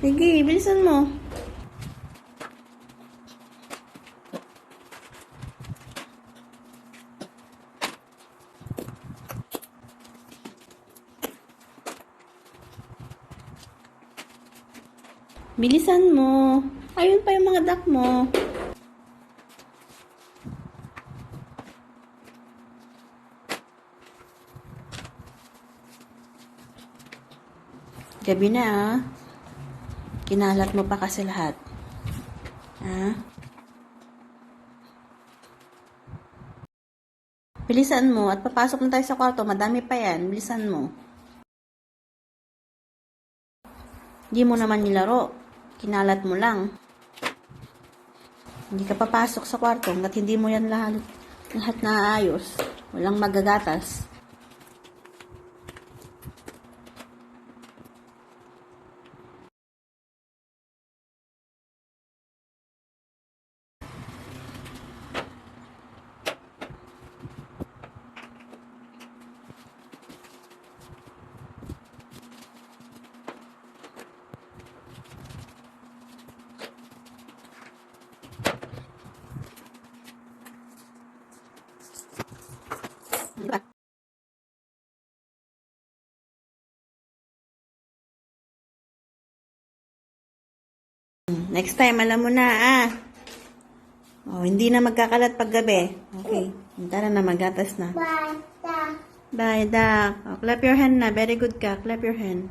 Sige, bilisan mo. Bilisan mo. Ayun pa yung mga duck mo. Gabi na ah. Kinalat mo pa kasi lahat. Ha? Bilisan mo at papasok na tayo sa kwarto. Madami pa yan. Bilisan mo. Hindi mo naman nilaro. Kinalat mo lang. Hindi ka papasok sa kwarto hanggat hindi mo yan lahat, lahat naayos. Walang magagatas. Diba? Next time, alam mo na, ah. Oh, hindi na magkakalat pag gabi. Okay. Tara na, magatas na. Bata. Bye, Dak. Oh, clap your hand na. Very good ka. Clap your hand.